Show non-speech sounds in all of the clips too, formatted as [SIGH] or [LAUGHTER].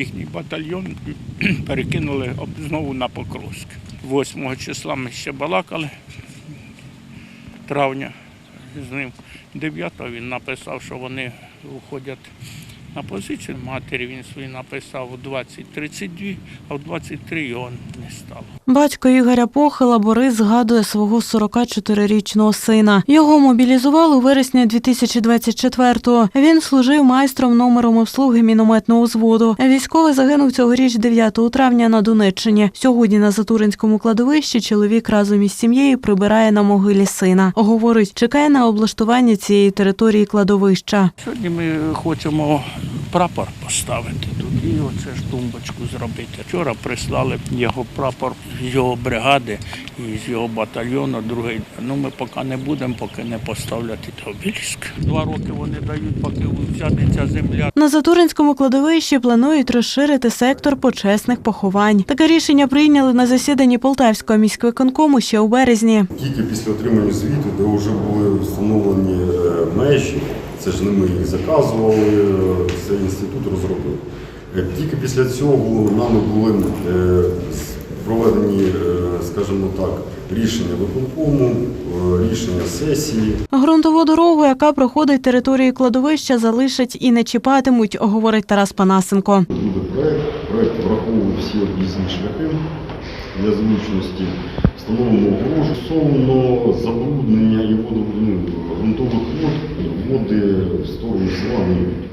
їхній батальйон [CLEARS THROAT] перекинули знову на Покровськ. 8 числа ми ще балакали травня з ним. 9 він написав, що вони уходять на позицію. Матері він свій написав у 20.32, а в 23 його не стало. Батько Ігоря Похила Борис згадує свого 44-річного сина. Його мобілізували у вересні 2024-го. Він служив майстром номером обслуги мінометного взводу. Військовий загинув цьогоріч 9 травня на Донеччині. Сьогодні на Затуринському кладовищі чоловік разом із сім'єю прибирає на могилі сина. Говорить, чекає на облаштування цієї території кладовища. Сьогодні ми хочемо прапор поставити тут і оце ж тумбочку зробити. Вчора прислали його прапор з його бригади і з його батальйону. Другий. Ну ми поки не будемо, поки не поставлять і обеліск. Два роки вони дають, поки взяти земля. На Затуринському кладовищі планують розширити сектор почесних поховань. Таке рішення прийняли на засіданні Полтавського міськвиконкому ще у березні. Тільки після отримання звіту, де вже були встановлені е, межі, це ж не ми їх заказували, це інститут розробив. Е, Тільки після цього нами були е, проведені, е, скажімо так, рішення виконкому, рішення сесії. Грунтову дорогу, яка проходить територію кладовища, залишать і не чіпатимуть, говорить Тарас Панасенко. Буде проект. Проект враховує всі об'їзні шляхи для зручності. Встановлено огорожу стосовно забруднення і воду, грунтових вод, води в сторону села.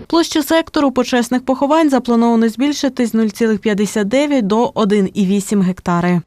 Площу сектору почесних поховань заплановано збільшити з 0,59 до 1,8 гектари.